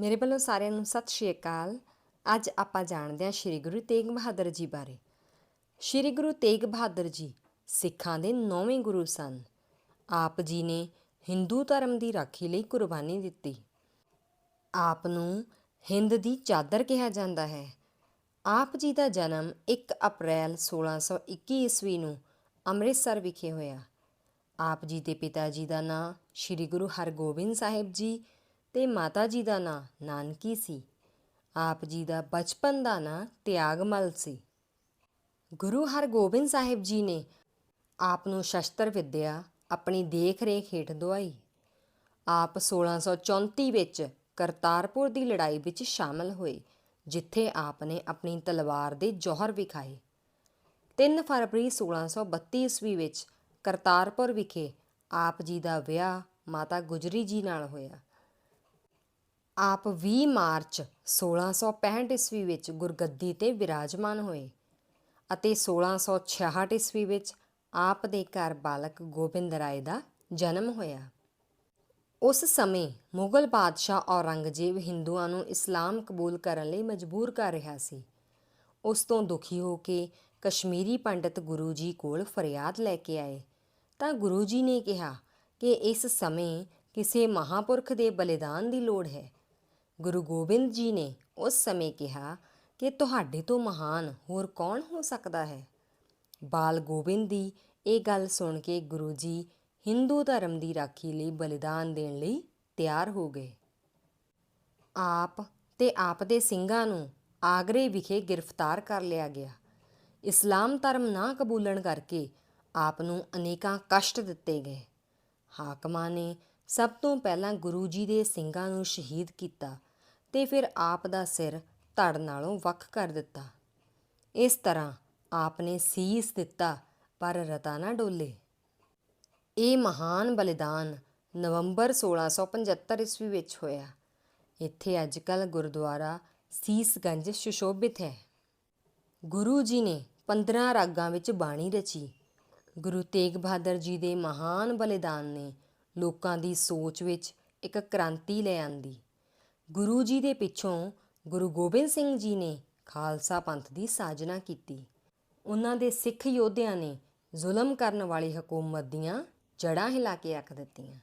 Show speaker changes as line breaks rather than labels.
ਮੇਰੇ ਵੱਲੋਂ ਸਾਰਿਆਂ ਨੂੰ ਸਤਿ ਸ਼੍ਰੀ ਅਕਾਲ। ਅੱਜ ਆਪਾਂ ਜਾਣਦੇ ਹਾਂ ਸ੍ਰੀ ਗੁਰੂ ਤੇਗ ਬਹਾਦਰ ਜੀ ਬਾਰੇ। ਸ੍ਰੀ ਗੁਰੂ ਤੇਗ ਬਹਾਦਰ ਜੀ ਸਿੱਖਾਂ ਦੇ ਨੌਵੇਂ ਗੁਰੂ ਸਨ। ਆਪ ਜੀ ਨੇ ਹਿੰਦੂ ਧਰਮ ਦੀ ਰਾਖੀ ਲਈ ਕੁਰਬਾਨੀ ਦਿੱਤੀ। ਆਪ ਨੂੰ ਹਿੰਦ ਦੀ ਚਾਦਰ ਕਿਹਾ ਜਾਂਦਾ ਹੈ। ਆਪ ਜੀ ਦਾ ਜਨਮ 1 ਅਪ੍ਰੈਲ 1621 ਈਸਵੀ ਨੂੰ ਅੰਮ੍ਰਿਤਸਰ ਵਿਖੇ ਹੋਇਆ। ਆਪ ਜੀ ਦੇ ਪਿਤਾ ਜੀ ਦਾ ਨਾਂ ਸ੍ਰੀ ਗੁਰੂ ਹਰਗੋਬਿੰਦ ਸਾਹਿਬ ਜੀ ਤੇ ਮਾਤਾ ਜੀ ਦਾ ਨਾਂ ਨਾਨਕੀ ਸੀ। ਆਪ ਜੀ ਦਾ ਬਚਪਨ ਦਾ ਨਾਂ ਤਿਆਗਮਲ ਸੀ। ਗੁਰੂ ਹਰਗੋਬਿੰਦ ਸਾਹਿਬ ਜੀ ਨੇ ਆਪ ਨੂੰ ਸ਼ਸਤਰ ਵਿੱਦਿਆ, ਆਪਣੀ ਦੇਖ-ਰੇਖ ਹੇਠ ਦਵਾਈ। ਆਪ 1634 ਵਿੱਚ ਕਰਤਾਰਪੁਰ ਦੀ ਲੜਾਈ ਵਿੱਚ ਸ਼ਾਮਲ ਹੋਏ, ਜਿੱਥੇ ਆਪ ਨੇ ਆਪਣੀ ਤਲਵਾਰ ਦੇ ਜੌਹਰ ਵਿਖਾਏ। 3 ਫਰਵਰੀ 1632 ਈਸਵੀ ਵਿੱਚ ਕਰਤਾਰਪੁਰ ਵਿਖੇ ਆਪ ਜੀ ਦਾ ਵਿਆਹ ਮਾਤਾ ਗੁਜਰੀ ਜੀ ਨਾਲ ਹੋਇਆ। ਆਪ 20 ਮਾਰਚ 1665 ਈਸਵੀ ਵਿੱਚ ਗੁਰਗੱਦੀ ਤੇ ਵਿਰਾਜਮਾਨ ਹੋਏ ਅਤੇ 1666 ਈਸਵੀ ਵਿੱਚ ਆਪ ਦੇ ਘਰ ਬਾਲਕ ਗੋਬਿੰਦ ਰਾਏ ਦਾ ਜਨਮ ਹੋਇਆ। ਉਸ ਸਮੇਂ ਮੁਗਲ ਬਾਦਸ਼ਾਹ ਔਰੰਗਜ਼ੇਬ ਹਿੰਦੂਆਂ ਨੂੰ ਇਸਲਾਮ ਕਬੂਲ ਕਰਨ ਲਈ ਮਜਬੂਰ ਕਰ ਰਿਹਾ ਸੀ। ਉਸ ਤੋਂ ਦੁਖੀ ਹੋ ਕੇ ਕਸ਼ਮੀਰੀ ਪੰਡਤ ਗੁਰੂ ਜੀ ਕੋਲ ਫਰਿਆਦ ਲੈ ਕੇ ਆਏ। ਤਾਂ ਗੁਰੂ ਜੀ ਨੇ ਕਿਹਾ ਕਿ ਇਸ ਸਮੇਂ ਕਿਸੇ ਮਹਾਪੁਰਖ ਦੇ ਬਲੀਦਾਨ ਦੀ ਲੋੜ ਹੈ। ਗੁਰੂ ਗੋਬਿੰਦ ਜੀ ਨੇ ਉਸ ਸਮੇਂ ਕਿਹਾ ਕਿ ਤੁਹਾਡੇ ਤੋਂ ਮਹਾਨ ਹੋਰ ਕੌਣ ਹੋ ਸਕਦਾ ਹੈ? ਬਾਲ ਗੋਬਿੰਦ ਦੀ ਇਹ ਗੱਲ ਸੁਣ ਕੇ ਗੁਰੂ ਜੀ ਹਿੰਦੂ ਧਰਮ ਦੀ ਰਾਖੀ ਲਈ ਬਲੀਦਾਨ ਦੇਣ ਲਈ ਤਿਆਰ ਹੋ ਗਏ। ਆਪ ਤੇ ਆਪ ਦੇ ਸਿੰਘਾਂ ਨੂੰ ਆਗਰੇ ਵਿਖੇ ਗ੍ਰਿਫਤਾਰ ਕਰ ਲਿਆ ਗਿਆ। ਇਸਲਾਮ ਧਰਮ ਨਾ ਕਬੂਲਣ ਕਰਕੇ ਆਪ ਨੂੰ ਅਨੇਕਾਂ ਕਸ਼ਟ ਦਿੱਤੇ ਗਏ। ਹਾਕਮਾਂ ਨੇ ਸਭ ਤੋਂ ਪਹਿਲਾਂ ਗੁਰੂ ਜੀ ਦੇ ਸਿੰਘਾਂ ਨੂੰ ਸ਼ਹੀਦ ਕੀਤਾ ਤੇ ਫਿਰ ਆਪ ਦਾ ਸਿਰ ਧੜ ਨਾਲੋਂ ਵੱਖ ਕਰ ਦਿੱਤਾ। ਇਸ ਤਰ੍ਹਾਂ ਆਪ ਨੇ ਸੀਸ ਦਿੱਤਾ, ਪਰ ਰਤਾ ਨਾ ਡੋਲੇ। ਇਹ ਮਹਾਨ ਬਲੀਦਾਨ ਨਵੰਬਰ 1675 ਈਸਵੀ ਵਿੱਚ ਹੋਇਆ। ਇੱਥੇ ਅੱਜਕੱਲ ਗੁਰਦੁਆਰਾ ਸੀਸਗੰਜ ਸੁਸ਼ੋਭਿਤ ਹੈ। ਗੁਰੂ ਜੀ ਨੇ 15 ਰਾਗਾਂ ਵਿੱਚ ਬਾਣੀ ਰਚੀ। ਗੁਰੂ ਤੇਗ ਬਹਾਦਰ ਜੀ ਦੇ ਮਹਾਨ ਬਲੀਦਾਨ ਨੇ ਲੋਕਾਂ ਦੀ ਸੋਚ ਵਿੱਚ ਇੱਕ ਕ੍ਰਾਂਤੀ ਲੈ ਆਂਦੀ। ਗੁਰੂ ਜੀ ਦੇ ਪਿੱਛੋਂ ਗੁਰੂ ਗੋਬਿੰਦ ਸਿੰਘ ਜੀ ਨੇ ਖਾਲਸਾ ਪੰਥ ਦੀ ਸਾਜਨਾ ਕੀਤੀ। ਉਹਨਾਂ ਦੇ ਸਿੱਖ ਯੋਧਿਆਂ ਨੇ ਜ਼ੁਲਮ ਕਰਨ ਵਾਲੀ ਹਕੂਮਤ ਦੀਆਂ ਜੜ੍ਹਾਂ ਹਿਲਾ ਕੇ ਰੱਖ ਦਿੱਤੀਆਂ।